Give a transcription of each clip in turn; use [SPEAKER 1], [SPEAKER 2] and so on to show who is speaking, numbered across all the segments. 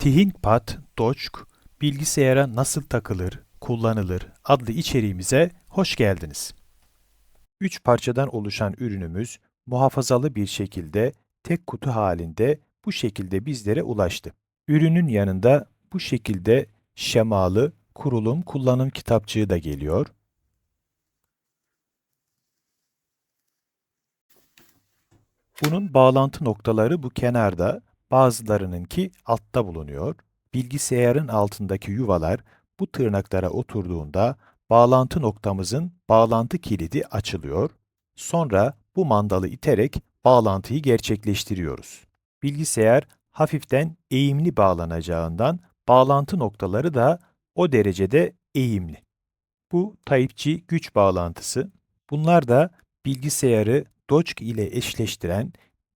[SPEAKER 1] ThinkPad Dock bilgisayara nasıl takılır, kullanılır adlı içeriğimize hoş geldiniz. Üç parçadan oluşan ürünümüz muhafazalı bir şekilde tek kutu halinde bu şekilde bizlere ulaştı. Ürünün yanında bu şekilde şemalı kurulum kullanım kitapçığı da geliyor. Bunun bağlantı noktaları bu kenarda, bazılarınınki altta bulunuyor. Bilgisayarın altındaki yuvalar bu tırnaklara oturduğunda bağlantı noktamızın bağlantı kilidi açılıyor. Sonra bu mandalı iterek bağlantıyı gerçekleştiriyoruz. Bilgisayar hafiften eğimli bağlanacağından bağlantı noktaları da o derecede eğimli. Bu Type-C güç bağlantısı. Bunlar da bilgisayarı Dock ile eşleştiren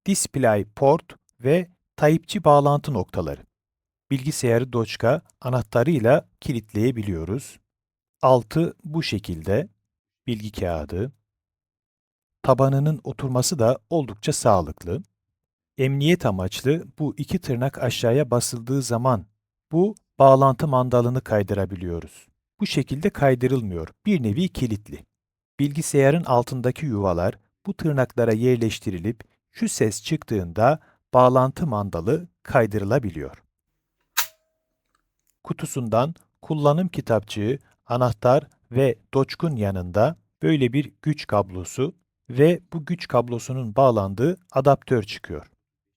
[SPEAKER 1] DisplayPort ve Type-C bağlantı noktaları. Bilgisayarı Dock'a anahtarıyla kilitleyebiliyoruz. Altı bu şekilde, bilgi kağıdı. Tabanının oturması da oldukça sağlıklı. Emniyet amaçlı bu iki tırnak aşağıya basıldığı zaman bu bağlantı mandalını kaydırabiliyoruz. Bu şekilde kaydırılmıyor, bir nevi kilitli. Bilgisayarın altındaki yuvalar bu tırnaklara yerleştirilip şu ses çıktığında bağlantı mandalı kaydırılabiliyor. Kutusundan kullanım kitapçığı, anahtar ve doçkun yanında böyle bir güç kablosu ve bu güç kablosunun bağlandığı adaptör çıkıyor.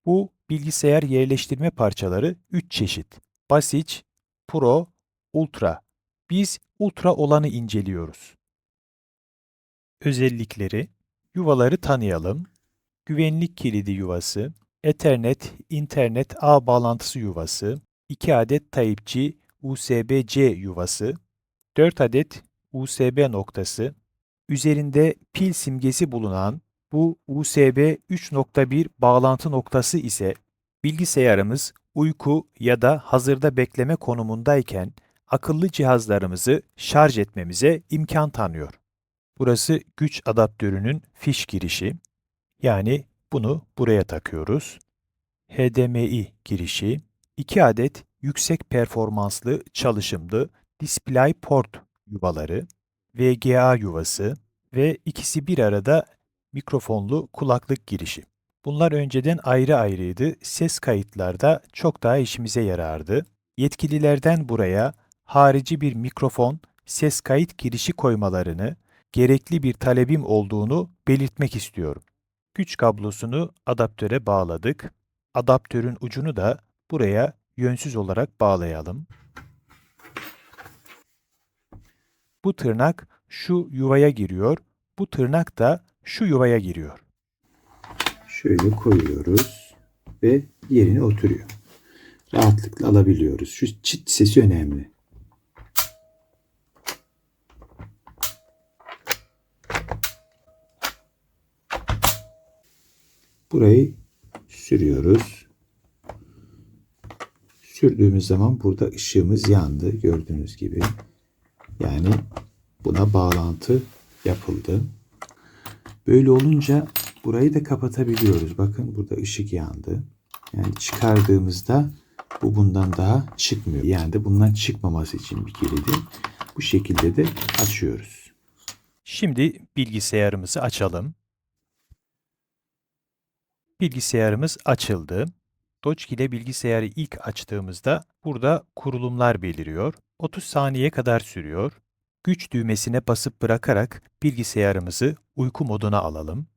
[SPEAKER 1] Bu bilgisayar yerleştirme parçaları 3 çeşit. Basic, Pro, Ultra. Biz Ultra olanı inceliyoruz. Özellikleri Yuvaları tanıyalım. Güvenlik kilidi yuvası, Ethernet, internet ağ bağlantısı yuvası, 2 adet Type-C USB-C yuvası, 4 adet USB noktası, üzerinde pil simgesi bulunan bu USB 3.1 bağlantı noktası ise bilgisayarımız uyku ya da hazırda bekleme konumundayken akıllı cihazlarımızı şarj etmemize imkan tanıyor. Burası güç adaptörünün fiş girişi. Yani bunu buraya takıyoruz. HDMI girişi, 2 adet yüksek performanslı çalışımlı DisplayPort yuvaları, VGA yuvası ve ikisi bir arada mikrofonlu kulaklık girişi. Bunlar önceden ayrı ayrıydı. Ses kayıtlarda çok daha işimize yarardı. Yetkililerden buraya harici bir mikrofon, ses kayıt girişi koymalarını gerekli bir talebim olduğunu belirtmek istiyorum. Güç kablosunu adaptöre bağladık. Adaptörün ucunu da buraya yönsüz olarak bağlayalım. Bu tırnak şu yuvaya giriyor, bu tırnak da şu yuvaya giriyor.
[SPEAKER 2] Şöyle koyuyoruz ve yerine oturuyor. Rahatlıkla alabiliyoruz. Şu çıt sesi önemli. Burayı sürüyoruz. Sürdüğümüz zaman burada ışığımız yandı gördüğünüz gibi. Yani buna bağlantı yapıldı. Böyle olunca burayı da kapatabiliyoruz. Bakın burada ışık yandı. Yani çıkardığımızda bu bundan daha çıkmıyor. Yani de bundan çıkmaması için bir kilidi bu şekilde de açıyoruz.
[SPEAKER 1] Şimdi bilgisayarımızı açalım. Bilgisayarımız açıldı. Dock ile bilgisayarı ilk açtığımızda burada kurulumlar beliriyor. 30 saniye kadar sürüyor. Güç düğmesine basıp bırakarak bilgisayarımızı uyku moduna alalım.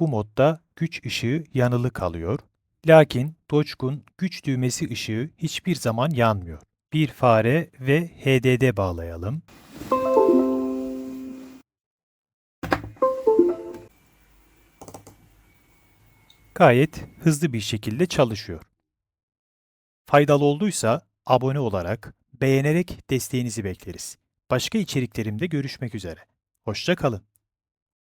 [SPEAKER 1] Bu modda güç ışığı yanılı kalıyor. Lakin Dock'un güç düğmesi ışığı hiçbir zaman yanmıyor. Bir fare ve HDD bağlayalım. Gayet hızlı bir şekilde çalışıyor. Faydalı olduysa abone olarak, beğenerek desteğinizi bekleriz. Başka içeriklerimde görüşmek üzere. Hoşça kalın.